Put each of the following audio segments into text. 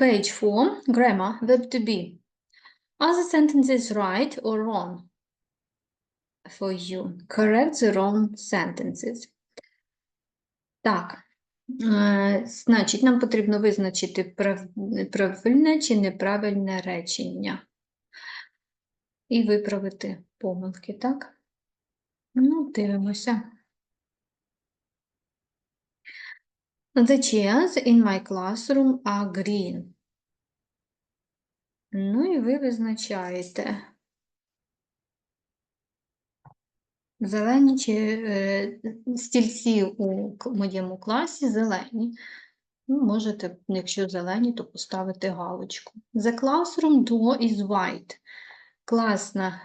Page 4, grammar, verb to be. Are the sentences right or wrong for you? Correct the wrong sentences. Так, е, значить, нам потрібно визначити правильне чи неправильне речення. І виправити помилки, так? Ну, дивимося. The chairs in my classroom are green. Ну і ви визначаєте. Зелені чи е, стільці у моєму класі зелені. Ну, можете, якщо зелені, то поставити галочку. The classroom door is white. Класна,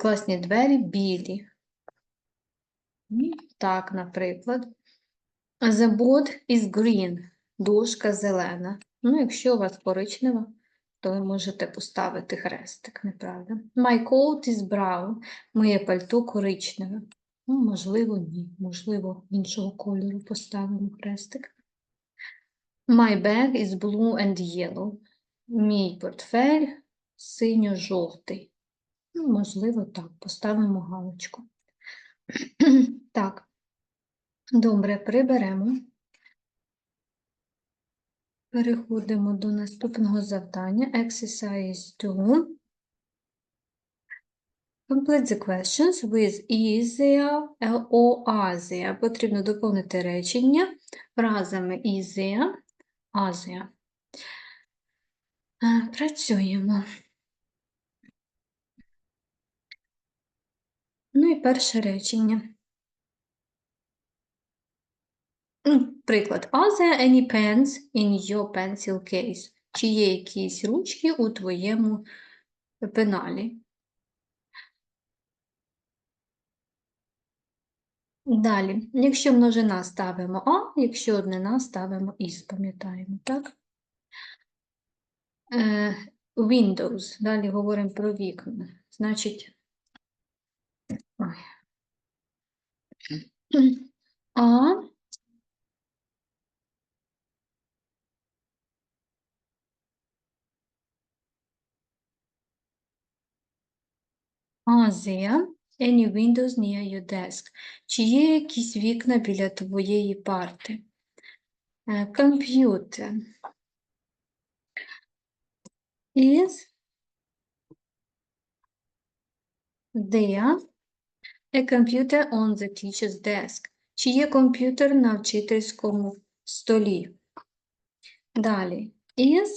класні двері білі. М, Так, наприклад. The board is green. Дошка зелена. Ну, якщо у вас коричнева, то ви можете поставити хрестик, неправда? My coat is brown. Моє пальто коричневе. Ну, можливо, ні. Можливо, іншого кольору поставимо хрестик. My bag is blue and yellow. Мій портфель синьо-жовтий. Ну, можливо, так, поставимо галочку. Так, добре, приберемо. Переходимо до наступного завдання. Exercise 2. Complete the questions with there or there. Потрібно доповнити речення фразами are there. Е, Працюємо. Ну і перше речення. Приклад. Are there any pens in your pencil case? Чи є якісь ручки у твоєму пеналі? Далі. Якщо множина ставимо А, якщо однина ставимо із, пам'ятаємо, так? Е, Windows. Далі говоримо про вікна. Значить. А There any windows near your desk? Чи є якісь вікна біля твоєї парти? Е, Комп'ютер. Is there a computer on the teacher's desk? Чи є комп'ютер на вчительському столі? Далі. Is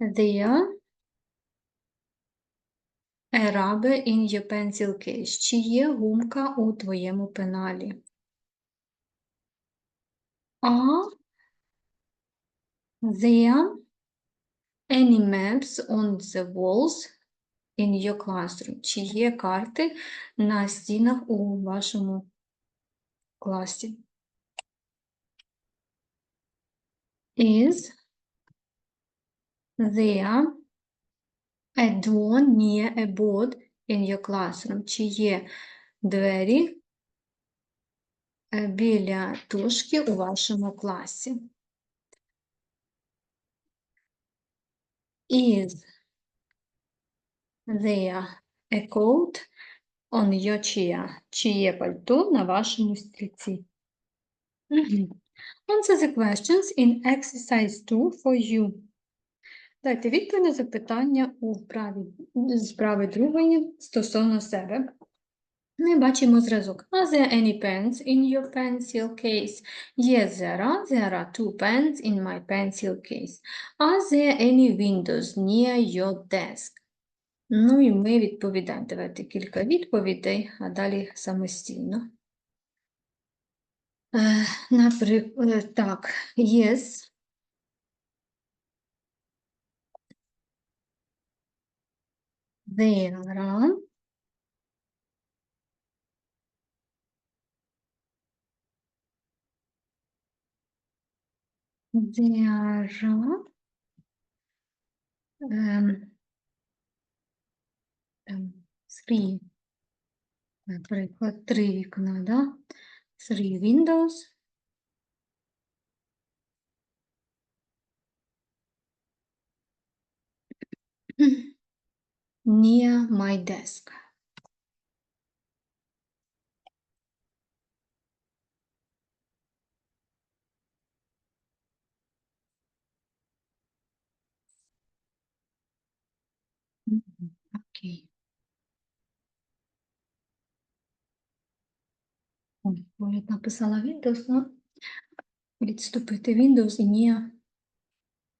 there a rubber in your pencil case? Чи є гумка у твоєму пеналі? Are there any maps on the walls in your classroom? Чи є карти на стінах у вашому класі? Is there a door near a board in your classroom? Чи є двері е, біля дошки у вашому класі? Is there a coat on your chair? Чи є пальто на вашому стільці? Answer the questions in exercise 2 for you. Дайте відповідь на запитання у вправі з вправи другої стосовно себе. Ми бачимо зразок. Are there any pens in your pencil case? Yes, there are. There are two pens in my pencil case. Are there any windows near your desk? Ну і ми відповідаємо. Давайте кілька відповідей, а далі самостійно. Е, Наприклад, так, yes. один грам. Діажа. Um, three, наприклад, три вікна, да? Three windows. Near my desk. Мгм, Окей. Ой, написала Windows, ну, відступити Windows і ні.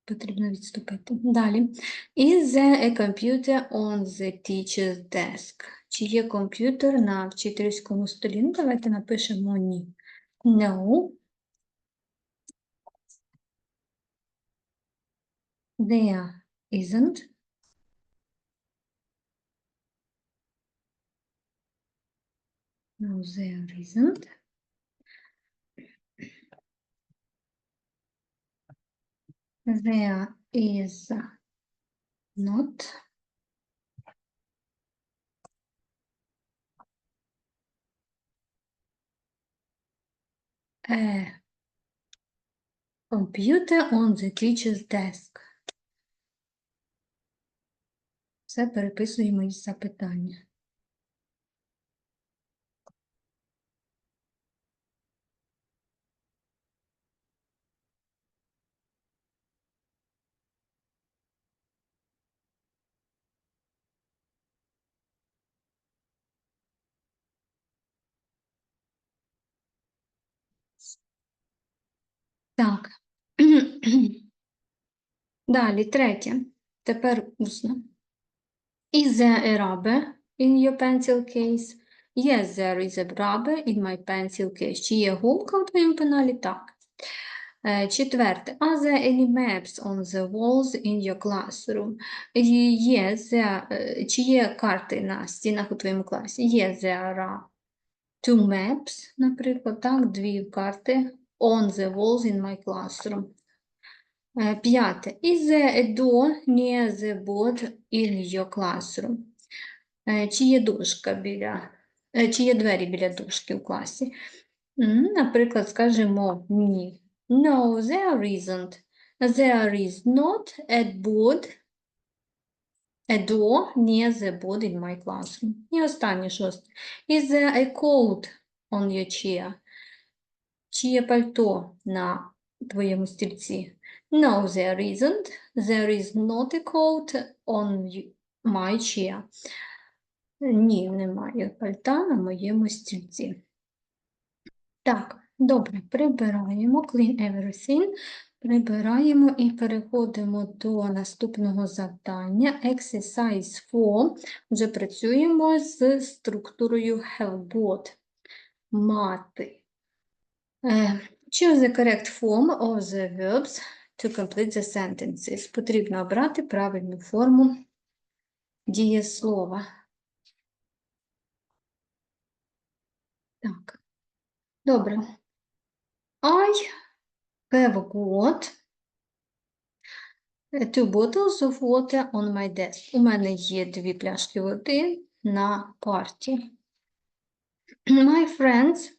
Потрібно відступити. Далі. Is there a computer on the teacher's desk? Чи є комп'ютер на вчительському столі? Ну, давайте напишемо ні. No. There isn't. No, there isn't. There is not. A computer on the teacher's desk. Все переписуємо із запитання. Так. Далі, третє. Тепер усно. Is there a rubber in your pencil case? Yes, there is a rubber in my pencil case. Чи є гумка у твоєму пеналі? Так. Е, Четверте. Are there any maps on the walls in your classroom? Є, there, е, чи є карти на стінах у твоєму класі? Yes, there are two maps, наприклад, так, дві карти on the walls in my classroom. Е, П'яте. Is there a door near the board in your classroom? Е, Чи є дошка біля, е, чи є двері біля дошки у класі? Наприклад, скажемо ні. No, there isn't. There is not a board, a door near the board in my classroom. І останнє шосте. Is there a coat on your chair? Чи є пальто на твоєму стільці? No, there isn't. There is not a coat on my chair. Ні, немає пальта на моєму стільці. Так, добре, прибираємо clean everything. Прибираємо і переходимо до наступного завдання. Exercise 4. Вже працюємо з структурою got. Мати. Е, Choose the correct form of the verbs to complete the sentences. Потрібно обрати правильну форму дієслова. Так. Добре. I have got two bottles of water on my desk. У мене є дві пляшки води на парті. My friends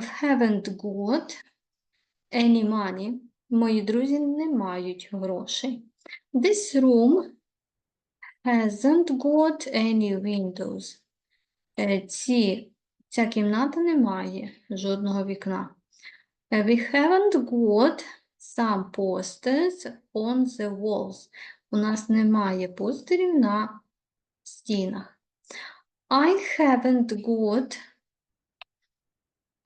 haven't got any money. Мої друзі не мають грошей. This room hasn't got any windows. Е, Ці, ця кімната не має жодного вікна. Е, We haven't got some posters on the walls. У нас немає постерів на стінах. I haven't got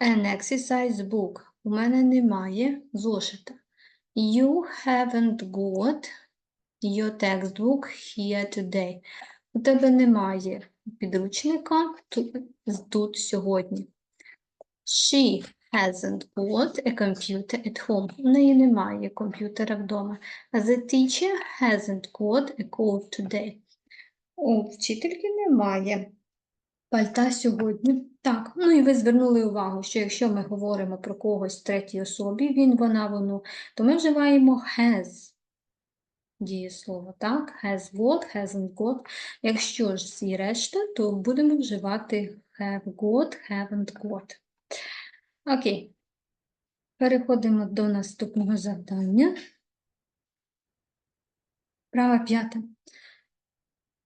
an exercise book. У мене немає зошита. You haven't got your textbook here today. У тебе немає підручника тут, сьогодні. She hasn't got a computer at home. У неї немає комп'ютера вдома. The teacher hasn't got a coat today. У вчительки немає пальта сьогодні. Так, ну і ви звернули увагу, що якщо ми говоримо про когось в третій особі, він, вона, воно, то ми вживаємо has дієслово, так? Has got, hasn't got. Якщо ж всі решта, то будемо вживати have got, haven't got. Окей. Переходимо до наступного завдання. Права п'ята.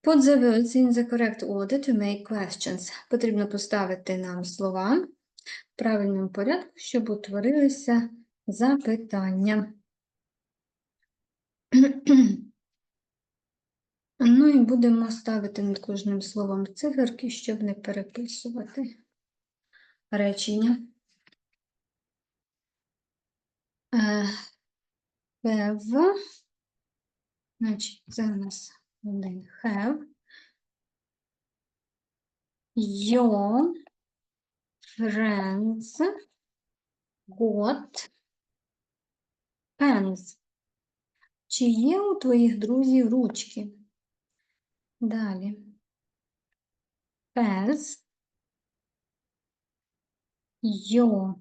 Put the words in the correct order to make questions. Потрібно поставити нам слова в правильному порядку, щоб утворилися запитання. Ну і будемо ставити над кожним словом циферки, щоб не переписувати речення. Е, Have, значить, це один have. Your friends got pens. Чи є у твоїх друзів ручки? Далі. Has your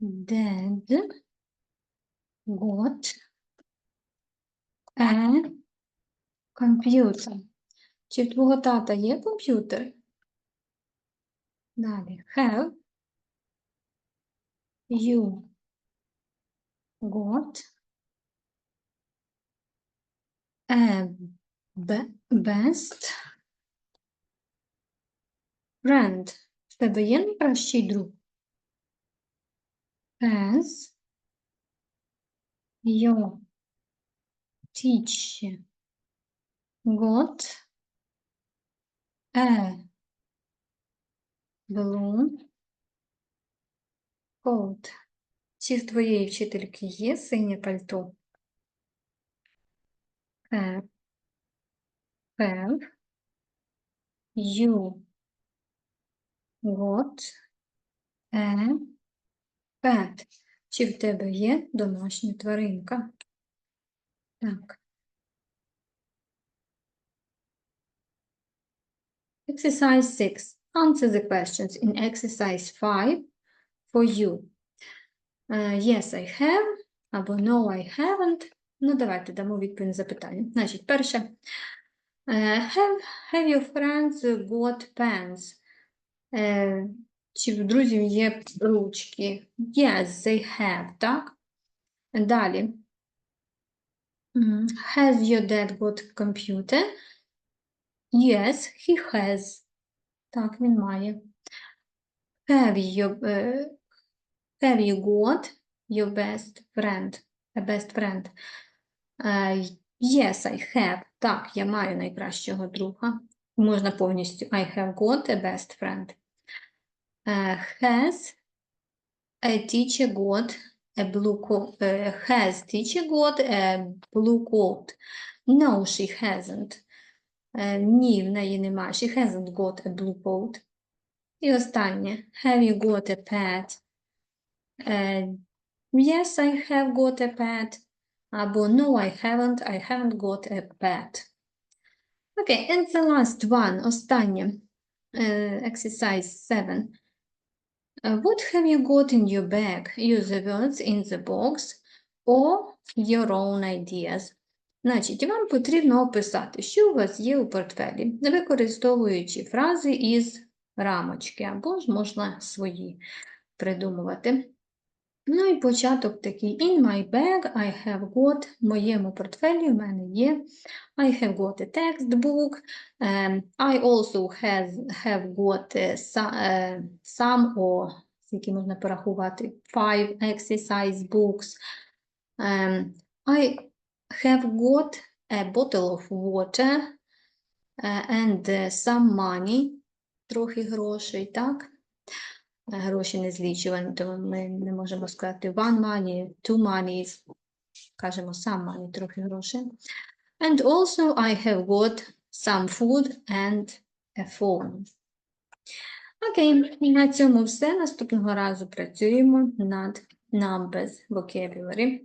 dad got a computer? Чи в твого тата є комп'ютер? Далі. Have you got a best friend? В тебе є найкращий друг? Has your teacher got a blue coat? Чи в твоєї вчительки є синє пальто? Have, have you got a pet? Чи в тебе є домашня тваринка? Так. Exercise 6. Answer the questions in exercise 5 for you. Uh, yes, I have, або no, I haven't. Ну, давайте дамо відповідь на запитання. Значить, перше. Uh, have, have your friends got pens? Е, чи в друзів є ручки? Yes, they have, так? Далі. Has your dad got a computer? Yes, he has. Так, він має. Have you, е, have you got your best friend? A best friend? Е, yes, I have. Так, я маю найкращого друга. Можна повністю. I have got a best friend. Е, has a teacher got a blue coat? has teacher got a blue coat? No, she hasn't. Е, ні, в неї немає. She hasn't got a blue coat. І останнє. Have you got a pet? Е, yes, I have got a pet. Або no, I haven't. I haven't got a pet. Okay, and the last one, останнє. Е, exercise 7. What have you got in your bag? Use the words in the box or your own ideas. Значить, вам потрібно описати, що у вас є у портфелі, використовуючи фрази із рамочки, або ж можна свої придумувати. Ну і початок такий. In my bag I have got, в моєму портфелі в мене є I have got a textbook. Um, I also has, have got uh, some, uh, or, скільки можна порахувати, five exercise books. Um, I have got a bottle of water uh, and uh, some money, трохи грошей, так? Гроші не злічувані, то ми не можемо сказати one money, two money, кажемо some money, трохи грошей. And also I have got some food and a phone. Окей, на цьому все. Наступного разу працюємо над numbers vocabulary.